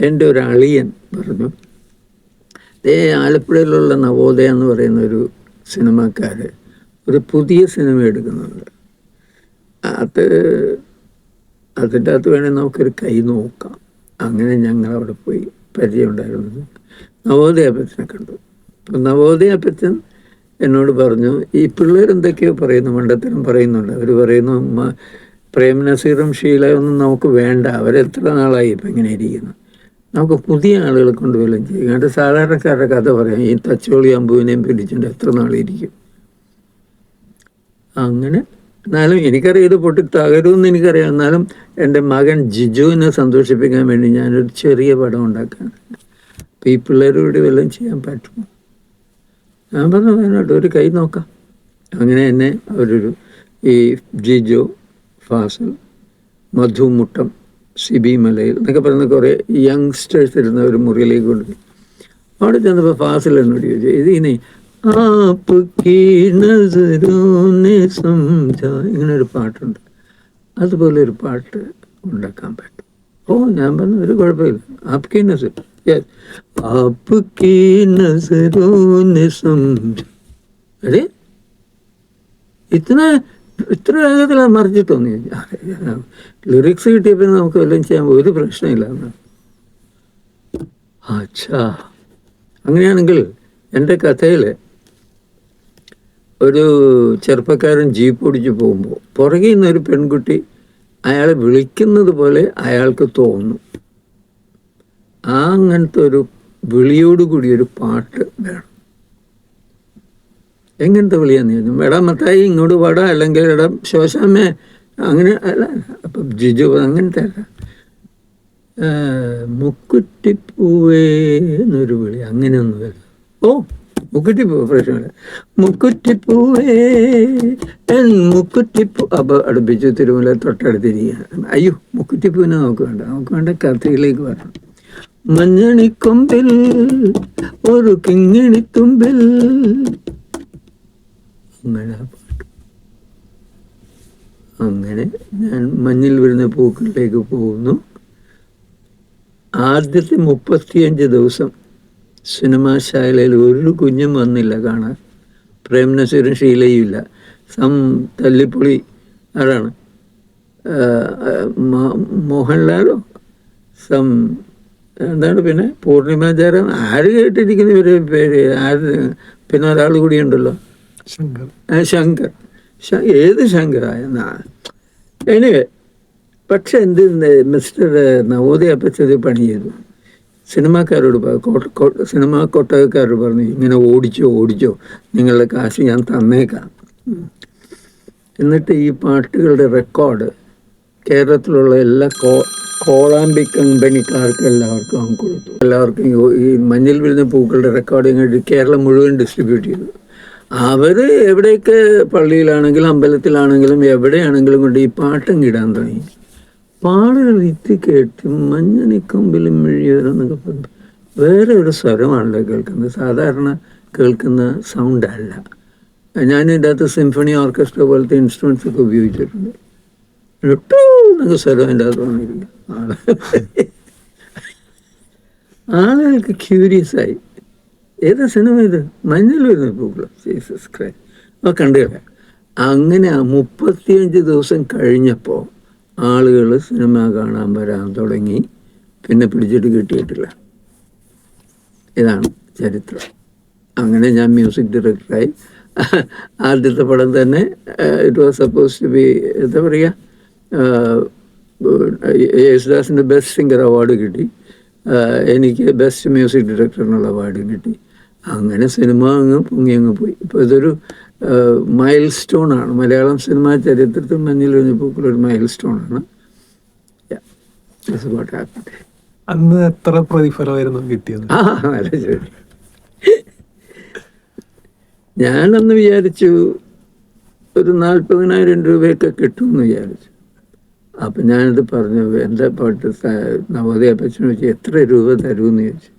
എന്റെ ഒരു അളിയൻ പറഞ്ഞു ദേ ആലപ്പുഴയിലുള്ള നവോദയ എന്ന് പറയുന്ന ഒരു സിനിമാക്കാർ ഒരു പുതിയ സിനിമ എടുക്കുന്നുണ്ട്. അത് അതിന്റെ അകത്ത് വേണമെങ്കിൽ നമുക്കൊരു കൈ നോക്കാം. അങ്ങനെ ഞങ്ങൾ അവിടെ പോയി പരിചയമുണ്ടായിരുന്നത് നവോദയ അപ്പച്ചനെ കണ്ടു. അപ്പം നവോദയ അപ്പച്ചൻ എന്നോട് പറഞ്ഞു ഈ പിള്ളേർ എന്തൊക്കെയോ പറയുന്നു മണ്ടത്തരം പറയുന്നുണ്ട്. അവർ പറയുന്നു "മ- പ്രേം നസീറും ഷീലയൊന്നും നമുക്ക് വേണ്ട. അവരെത്ര നാളായി ഇപ്പം ഇങ്ങനെ ഇരിക്കുന്നു. നമുക്ക് പുതിയ ആളുകളെ കൊണ്ട് ചെയ്യും. എന്നിട്ട് സാധാരണക്കാരുടെ കഥ പറയാം. ഈ തച്ചോളി അമ്പുവിനെയും പിടിച്ചിട്ട് എത്ര നാളിരിക്കും? അങ്ങനെ. എന്നാലും എനിക്കറിയാം ഇത് പൊട്ടി തകരുമെന്ന് എനിക്കറിയാം. എന്നാലും എന്റെ മകൻ ജിജുവിനെ സന്തോഷിപ്പിക്കാൻ വേണ്ടി ഞാനൊരു ചെറിയ പടം ഉണ്ടാക്കാണ്. അപ്പം ഈ പിള്ളേരോട് വല്ലതും ചെയ്യാൻ പറ്റുമോ? ഞാൻ പറഞ്ഞു വേണോട്ട് ഒരു കൈ നോക്കാം. അങ്ങനെ എന്നെ അവരൊരു ഈ ജിജു ഫാസൽ മധു മുട്ടം സിബി മലയിൽ എന്നൊക്കെ പറയുന്ന കുറേ യങ്സ്റ്റേഴ്സ് ഇരുന്ന ഒരു മുറിയിലേക്ക് കൊണ്ട് അവിടെ ചെന്നപ്പോൾ ഫാസിൽ എന്നോട് ചോദിച്ചു ഇത് ഇനി ഇങ്ങനെ ഒരു പാട്ടുണ്ട്. അതുപോലെ ഒരു പാട്ട് ഉണ്ടാക്കാൻ പറ്റും. ഓ ഞാൻ പറഞ്ഞു ഒരു കുഴപ്പമില്ല. ആപ്കി നസർ ആപ്കി നസരോനെ സംജാ അരെ ഇത്ര ഇത്ര രാഗത്തിൽ മറിച്ച് തോന്നി ലിറിക്സ് കിട്ടിയപ്പോൾ നമുക്ക് വല്ലതും ചെയ്യാൻ ഒരു പ്രശ്നമില്ല എന്ന്. അച്ഛാ അങ്ങനെയാണെങ്കിൽ എന്റെ കഥയിൽ ഒരു ചെറുപ്പക്കാരൻ ജീപ്പ് ഓടിച്ച് പോകുമ്പോൾ പുറകിൽ നിന്നൊരു പെൺകുട്ടി അയാളെ വിളിക്കുന്നത് പോലെ അയാൾക്ക് തോന്നും ആ അങ്ങനത്തെ ഒരു വിളിയോടുകൂടി ഒരു പാട്ട് വേണം. എങ്ങനത്തെ വിളിയാന്ന് ചോദിച്ചു എടാ മത്തായി ഇങ്ങോട്ട് പാടാ അല്ലെങ്കിൽ എടാ ശോശാമേ അങ്ങനെ അല്ല അപ്പം ജിജു അങ്ങനത്തെ അല്ല. മുക്കുറ്റിപ്പൂവേ എന്നൊരു വിളി അങ്ങനെയൊന്നുമല്ല ഓ മുക്കുറ്റിപ്പൂ പ്രശ്നമില്ല മുക്കുറ്റിപ്പൂവേ മുക്കുറ്റിപ്പൂ അപ്പോൾ അടുപ്പിച്ചു തിരുമല തൊട്ടടുത്തിരിക്കുകയാണ്. അയ്യോ മുക്കുറ്റിപ്പൂവിനെ നമുക്ക് വേണ്ട നമുക്ക് വേണ്ട കഥയിലേക്ക് വരണം. മഞ്ഞണിക്കൊമ്പിൽ ഒരു കിങ്ങിണിത്തുമ്പിൽ പാട്ട്. അങ്ങനെ ഞാൻ മഞ്ഞിൽ വരുന്ന പൂക്കളിലേക്ക് പോകുന്നു. ആദ്യത്തെ മുപ്പത്തിയഞ്ച് ദിവസം സിനിമാശാലയിൽ ഒരു കുഞ്ഞും വന്നില്ല കാണാൻ. പ്രേംനസീറും ഷീലയും ഇല്ല. സം തല്ലിപ്പൊളി ആരാണ്? മോഹൻലാലോ? സം എന്താണ് പിന്നെ? പൂർണിമാചാരം ആര് കേട്ടിരിക്കുന്ന ഒരു പേര്? ആര്? പിന്നെ ഒരാൾ കൂടിയുണ്ടല്ലോ ശങ്കർ. ഏത് ശങ്കറായ എനിവേ പക്ഷെ എന്ത് മിസ്റ്റർ നവോദയ പച്ചതി പണി ചെയ്തു. സിനിമാക്കാരോട് സിനിമാ കൊട്ടകക്കാരോട് പറഞ്ഞു ഇങ്ങനെ ഓടിച്ചോ ഓടിച്ചോ. നിങ്ങളുടെ കാശ് ഞാൻ തന്നേക്കാം. എന്നിട്ട് ഈ പാട്ടുകളുടെ റെക്കോർഡ് കേരളത്തിലുള്ള എല്ലാ കോ കോളാമ്പി കമ്പനിക്കാർക്ക് എല്ലാവർക്കും കൊടുത്തു. എല്ലാവർക്കും ഈ- മഞ്ഞിൽ വിരുന്ന പൂക്കളുടെ റെക്കോർഡിങ് കേരളം മുഴുവൻ ഡിസ്ട്രിബ്യൂട്ട് ചെയ്തു. അവർ എവിടെയൊക്കെ പള്ളിയിലാണെങ്കിലും അമ്പലത്തിലാണെങ്കിലും എവിടെയാണെങ്കിലും കൊണ്ട് ഈ പാട്ടും കിടാൻ തുടങ്ങി. പാടുകൾ ഇത്തി കേട്ട് മഞ്ഞണിക്കൊമ്പിലും മിഴിയോരെന്നൊക്കെ പറഞ്ഞു. വേറെ ഒരു സ്വരമാണല്ലോ കേൾക്കുന്നത്. സാധാരണ കേൾക്കുന്ന സൗണ്ട് അല്ല. ഞാൻ ഇതിന്റെ അകത്ത് സിംഫണി ഓർക്കസ്ട്ര പോലത്തെ ഇൻസ്ട്രുമെൻസ് ഒക്കെ ഉപയോഗിച്ചിട്ടുണ്ട്. ഒരു ടൂ എന്നൊക്കെ സ്വരം അതിന്റെ അകത്ത് വന്നിരിക്കും ആളുകൾക്ക് ക്യൂരിയസ് ആയി. ഏതാ സിനിമ ഇത്? മഞ്ഞൾ വരുന്ന പൂക്കളം ജീസസ് ക്രൈസ്റ്റ് അപ്പോൾ കളയാം അങ്ങനെ ആ മുപ്പത്തിയഞ്ച് ദിവസം കഴിഞ്ഞപ്പോൾ ആളുകൾ സിനിമ കാണാൻ വരാൻ തുടങ്ങി. പിന്നെ പിടിച്ചിട്ട് കിട്ടിയിട്ടില്ല. ഇതാണ് ചരിത്രം. അങ്ങനെ ഞാൻ മ്യൂസിക് ഡയറക്ടറായി. ആദ്യത്തെ പടം തന്നെ it was suppose to be എന്താ പറയുക യേശുദാസിന്റെ ബെസ്റ്റ് സിംഗർ അവാർഡ് കിട്ടി. എനിക്ക് ബെസ്റ്റ് മ്യൂസിക് ഡയറക്ടറിനുള്ള അവാർഡ് കിട്ടി. അങ്ങനെ സിനിമ അങ്ങ് പൊങ്ങി അങ്ങ് പോയി. ഇപ്പോൾ ഇതൊരു മൈൽ സ്റ്റോൺ ആണ് മലയാളം സിനിമാ ചരിത്രത്തിൽ ഒരു മൈൽ what അന്ന് എത്ര പ്രതിഫലമായിരുന്നു കിട്ടിയത്? ആ നല്ല ഞാനന്ന് വിചാരിച്ചു ഒരു നാൽപ്പതിനായിരം രൂപയൊക്കെ കിട്ടുമെന്ന് വിചാരിച്ചു. അപ്പം ഞാനത് പറഞ്ഞു എന്റെ പാട്ട് നവോദയ അപ്പച്ചനെ വെച്ച് എത്ര രൂപ തരുമെന്ന് ചോദിച്ചു.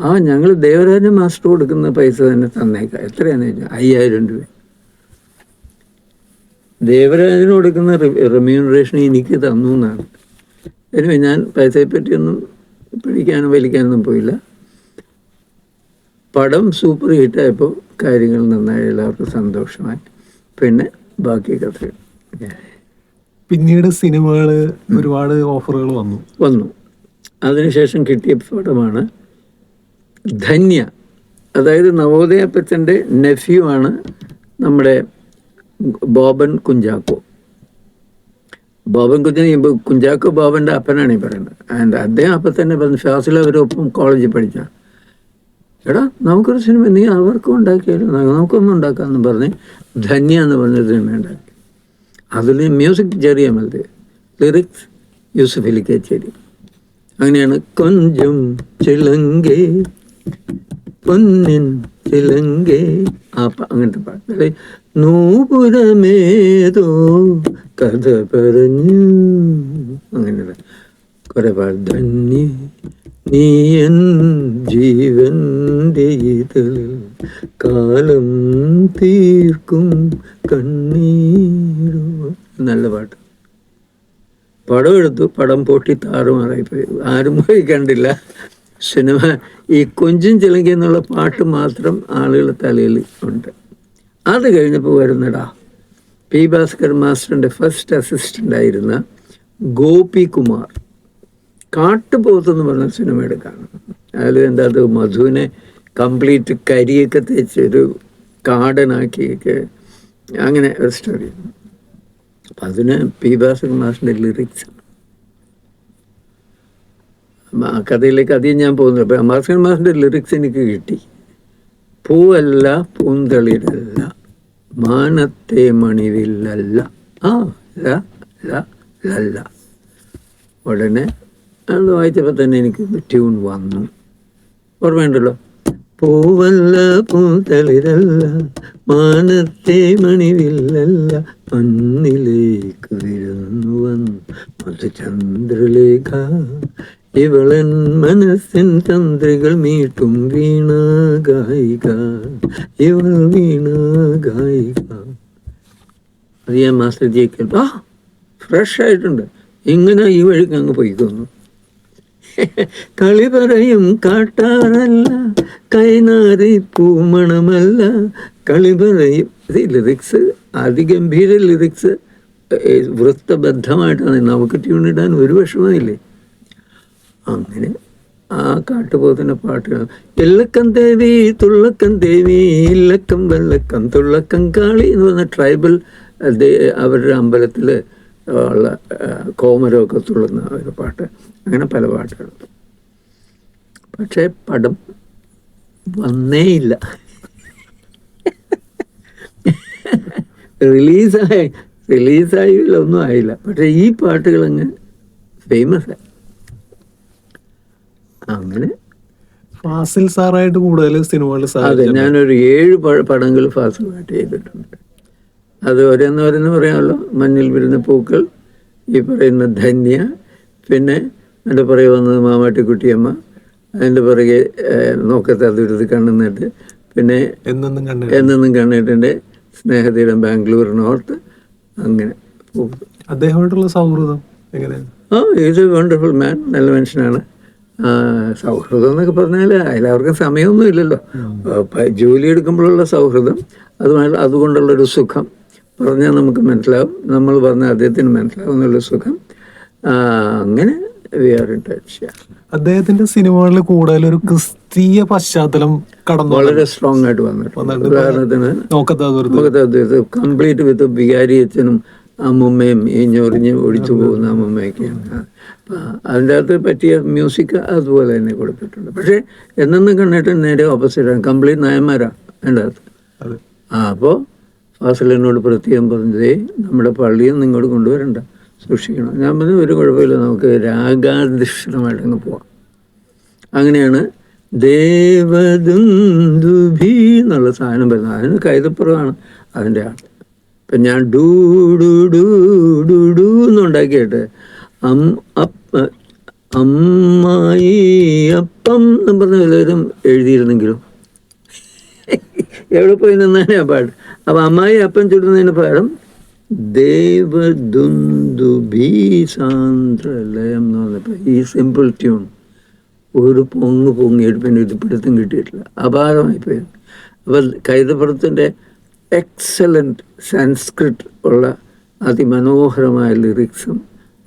ആ ഞങ്ങൾ ദേവരാജ മാസ്റ്റർ കൊടുക്കുന്ന പൈസ തന്നെ തന്നേക്കാം. എത്രയാണെന്ന് വെച്ചാൽ അയ്യായിരം രൂപ. ദേവരാജന് കൊടുക്കുന്ന റിമ്യൂണറേഷൻ എനിക്ക് തന്നു എന്നാണ്. എനിവേ ഞാൻ പൈസയെ പറ്റിയൊന്നും പിടിക്കാനും വലിക്കാനൊന്നും പോയില്ല. പടം സൂപ്പർ ഹിറ്റായപ്പോൾ കാര്യങ്ങൾ നന്നായി. എല്ലാവർക്കും സന്തോഷമായി. പിന്നെ ബാക്കി കഥകൾ. പിന്നീട് സിനിമകൾ ഒരുപാട് ഓഫറുകൾ വന്നു. വന്നു. അതിനുശേഷം കിട്ടിയ പടമാണ് ധന്യ അതായത് നവോദയപ്പച്ചന്റെ നെഫ്യൂ ആണ് നമ്മുടെ ബോബൻ കുഞ്ചാക്കോ. ബോബൻ കുഞ്ഞ് കുഞ്ചാക്കോ ബോബന്റെ അപ്പനാണ് ഈ പറയുന്നത്. ആൻഡ് അദ്ദേഹം അപ്പം തന്നെ പറഞ്ഞു ഫാസിൽ അവരൊപ്പം കോളേജിൽ പഠിച്ച. എടാ നമുക്കൊരു സിനിമ നീ അവർക്കും ഉണ്ടാക്കിയാലും? നമുക്കൊന്നും ഉണ്ടാക്കാമെന്ന് പറഞ്ഞ് ധന്യ എന്ന് പറഞ്ഞ സിനിമ ഉണ്ടാക്കി. അതിൽ മ്യൂസിക് ചെറിയ മതി. ലിറിക്സ് യൂസുഫ് അങ്ങനെയാണ് കൊഞ്ചും ചിലങ്കേ പൊന്നിൻ ചിലങ്കേ ആ അങ്ങനത്തെ പാട്ട്. നൂപുരമേതോ കഥ പറഞ്ഞു. അങ്ങനെ കുറെ പാട്ട്. ധന്യ നീ എൻ ജീവന്റെ ഇതളിൽ കാലം തീർക്കും കണ്ണീരോ. നല്ല പാട്ട്. പടം എടുത്തു. പടം പൊട്ടി താറുമാറായി പോയി. ആരും പോയി കണ്ടില്ല. സിനിമ ഈ കൊഞ്ചും ചിലങ്കി എന്നുള്ള പാട്ട് മാത്രം ആളുകളുടെ തലയിൽ ഉണ്ട്. അത് കഴിഞ്ഞപ്പോൾ വരുന്നടാ പി ഭാസ്കർ മാസ്റ്ററിന്റെ ഫസ്റ്റ് അസിസ്റ്റന്റ് ആയിരുന്ന ഗോപി കുമാർ. കാട്ടുപോത്തെന്ന് പറഞ്ഞ സിനിമ എടുക്കാണ്. അതിൽ എന്താ മധുവിനെ കംപ്ലീറ്റ് കരിയൊക്കെ തേച്ച് ഒരു കാടനാക്കിയൊക്കെ അങ്ങനെ ഒരു സ്റ്റോറി അപ്പം അതിന് പി ഭാസ്കർ മാസ്റ്ററിന്റെ ലിറിക്സ് കഥയിലേക്ക് അധികം ഞാൻ പോകുന്നു അപ്പം മാർഫിൻ മാഷിന്റെ ലിറിക്സ് എനിക്ക് കിട്ടി. പൂവല്ല പൂന്തളിരല്ല മാനത്തെ മണിവില്ലല്ല. ആ ല ലല്ല. ഉടനെ അത് വായിച്ചപ്പോൾ തന്നെ എനിക്ക് ട്യൂൺ വന്നു. ഓർമ്മയുണ്ടല്ലോ? പൂവല്ല പൂന്തളിരല്ല മാനത്തെ മണിവില്ലല്ല മണ്ണിലേക്ക് വിരുന്നു വന്നു. മധുചന്ദ്രലേഖ ഇവളൻ മനസ്സിൻ തന്ത്രികൾ മീട്ടും വീണ ഗായിക. ഇവൾ വീണ ഗായിക. അത് മാസ്റ്റർ ജി ആ ഫ്രഷ് ആയിട്ടുണ്ട്. ഇങ്ങനെ ഈ വഴിക്ക് അങ്ങ് പോയിക്കുന്നു കളി പറയും കാട്ടാറല്ല. കൈനാറി പൂമണമല്ല. കളി പറയും ലിറിക്സ് അതിഗംഭീര ലിറിക്സ് വൃത്തബദ്ധമായിട്ടാണ്. നമുക്ക് ട്യൂണിടാൻ ഒരു വിഷമമില്ലേ അങ്ങനെ ആ കാട്ടുപോത്തിന്റെ പാട്ടുകൾ. എല്ലക്കം ദേവി തുള്ളക്കം ദേവി ഇല്ലക്കം വെള്ളക്കം തുള്ളക്കം കാളി എന്ന് പറഞ്ഞ ട്രൈബൽ അവരുടെ അമ്പലത്തിൽ ഉള്ള കോമരമൊക്കെ തുള്ളുന്ന ഒരു പാട്ട്. അങ്ങനെ പല പാട്ടുകൾ. പക്ഷേ പടം വന്നേയില്ല. റിലീസായി റിലീസായില്ല ഒന്നും ആയില്ല. പക്ഷേ ഈ പാട്ടുകളങ്ങ് ഫേമസ് ആയി അങ്ങനെ. ഫാസിൽ സാറായിട്ട് കൂടുതൽ സിനിമകളിൽ അതെ ഞാനൊരു ഏഴ് പടങ്ങൾ ഫാസിലായിട്ട് ചെയ്തിട്ടുണ്ട്. അത് ഒരെന്ന് പറയുന്ന പറയാമല്ലോ. മഞ്ഞിൽ വിരുന്ന പൂക്കൾ ഈ പറയുന്ന ധന്യ പിന്നെ എന്റെ പുറകെ വന്നത് മാമാട്ടിക്കുട്ടിയമ്മ അതിന്റെ പുറകെ നോക്കത്തെ അതിരുത് കണ്ണുന്നിട്ട് പിന്നെ എന്നെന്നും കണ്ണിട്ടിന്റെ സ്നേഹതീരം ബാംഗ്ലൂർ നോർത്ത് അങ്ങനെ അദ്ദേഹമായിട്ടുള്ള സൗഹൃദം എങ്ങനെയാണ്? ആ ഈസ് എ വണ്ടർഫുൾ മാൻ നല്ല മനുഷ്യനാണ്. സൗഹൃദം എന്നൊക്കെ പറഞ്ഞാൽ എല്ലാവർക്കും സമയമൊന്നും ഇല്ലല്ലോ. ജോലി എടുക്കുമ്പോഴുള്ള സൗഹൃദം അതുമായി അതുകൊണ്ടുള്ളൊരു സുഖം പറഞ്ഞാൽ നമുക്ക് മനസ്സിലാവും. നമ്മൾ പറഞ്ഞാൽ അദ്ദേഹത്തിന് മനസ്സിലാവും എന്നുള്ള സുഖം അങ്ങനെ അദ്ദേഹത്തിന്റെ സിനിമകളിൽ കൂടുതൽ ഒരു ക്രിസ്തീയ പശ്ചാത്തലം കടന്നു വളരെ സ്ട്രോങ് ആയിട്ട് വന്നിട്ടുണ്ട്. ഉദാഹരണത്തിന് കംപ്ലീറ്റ് വിത്ത് ബിഹാരി അച്ഛനും അമ്മുമ്മയും ഈ ഞൊറിഞ്ഞ് ഒടിച്ചു പോകുന്ന അമ്മുമ്മയൊക്കെയാണ് അതിന്റെ അകത്ത് പറ്റിയ മ്യൂസിക് അതുപോലെ തന്നെ കൊടുത്തിട്ടുണ്ട്. പക്ഷേ എന്നെന്നും കണ്ടിട്ട് നേരെ ഓപ്പോസിറ്റാണ് കംപ്ലീറ്റ് നയന്മാരാണ് എന്റെ അകത്ത്. ആ അപ്പോൾ ഫാസലിനോട് പ്രത്യേകം പറഞ്ഞതേ നമ്മുടെ പള്ളിയും നിന്ന് ഇങ്ങോട്ട് കൊണ്ടുവരണ്ട. സൂക്ഷിക്കണം. ഞാൻ പറഞ്ഞു ഒരു കുഴപ്പമില്ല നമുക്ക് രാഗാധിഷ്ഠിതമായിട്ട് അങ്ങ് പോവാം. അങ്ങനെയാണ് ദേവദുന്ദുഭി എന്നുള്ള സാധനം വരുന്നത്. അതിന് കൈതപ്പുറമാണ് അതിന്റെ ആൾ ഇപ്പം ഞാൻ ഡൂ ഡൂ ഡൂ ഡൂ അം അപ്പ അമ്മായി അപ്പം എന്ന് പറഞ്ഞ എല്ലാവരും എഴുതിയിരുന്നെങ്കിലും. എവിടെ പോയി നിന്നാണ് ആ പാട്ട് അപ്പം അമ്മായി അപ്പം ചുടുന്നതിന് പാഠം ദേവദുന്ദുഭി സാന്ദ്രലയം എന്ന് പറഞ്ഞപ്പോൾ ഈ സിമ്പിൾ ട്യൂൺ ഒരു പൊങ്ങ് പൊങ്ങിയിട്ട് പിന്നെ ഇത് പിടുത്തം കിട്ടിയിട്ടില്ല. അപാരമായി പോയി. അപ്പം കൈതപ്പുറത്തിന്റെ എക്സലന്റ് സംസ്കൃത് ഉള്ള അതിമനോഹരമായ ലിറിക്സും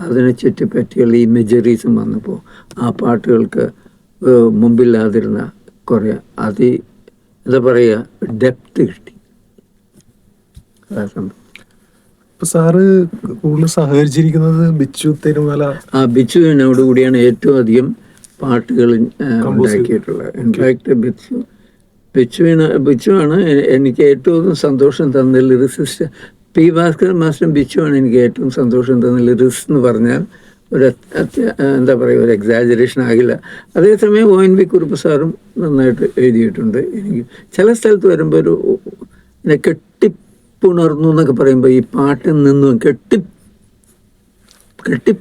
അതിനെ ചുറ്റിപ്പറ്റിയുള്ള ഇമേജറീസും വന്നപ്പോൾ ആ പാട്ടുകൾക്ക് മുമ്പില്ലാതിരുന്ന കുറേ അതി എന്താ പറയുക ഡെപ്ത് കിട്ടി. ഇപ്പൊ സാറ് കൂടുതൽ സഹകരിച്ചിരിക്കുന്നത് ബിച്ചു തിരുമല ആ ബിച്ചുവിനോട് കൂടിയാണ് ഏറ്റവും അധികം പാട്ടുകൾ ഉണ്ടാക്കിയിട്ടുള്ളത്. ഇൻഫാക്ട് ബിച്ചു ബിച്ചുവിന് ബിച്ചുവാണ് എനിക്ക് ഏറ്റവും സന്തോഷം തന്ന ലിറിസിസ്റ്റ്. പി ഭാസ്കരൻ മാസ്റ്ററും ബിച്ചുവാണ് എനിക്ക് ഏറ്റവും സന്തോഷം തന്ന ലിറിക്സ് എന്ന് പറഞ്ഞാൽ ഒരു എന്താ പറയുക ഒരു എക്സാജറേഷൻ ആകില്ല. അതേസമയം ഒ എൻ വി കുറുപ്പ് സാറും നന്നായിട്ട് എഴുതിയിട്ടുണ്ട്. എനിക്ക് ചില സ്ഥലത്ത് വരുമ്പോൾ ഒരു കെട്ടിപ്പുണർന്നു എന്നൊക്കെ പറയുമ്പോൾ ഈ പാട്ടിൽ നിന്നും കെട്ടി കെട്ടി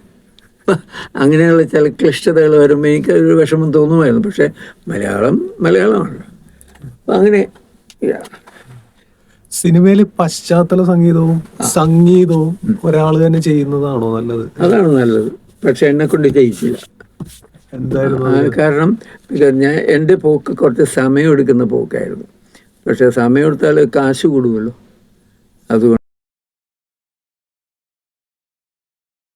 അങ്ങനെയുള്ള ചില ക്ലിഷ്ടതകൾ വരുമ്പോൾ എനിക്കതൊരു വിഷമം തോന്നുമായിരുന്നു. പക്ഷേ മലയാളം മലയാളമാണ് അങ്ങനെ. സിനിമയിൽ പശ്ചാത്തല സംഗീതവും സംഗീതവും ഒരാൾ തന്നെ ചെയ്യുന്നതാണോ നല്ലത്? അതാണ് നല്ലത്. പക്ഷെ എന്നെ കൊണ്ട് ചെയ്യിച്ചില്ല എന്തായിരുന്നു കാരണം ഞാൻ എന്റെ പോക്ക് കുറച്ച് സമയം എടുക്കുന്ന പോക്കായിരുന്നു. പക്ഷെ സമയം എടുത്താൽ കാശ് കൂടുമല്ലോ. അതുകൊണ്ട്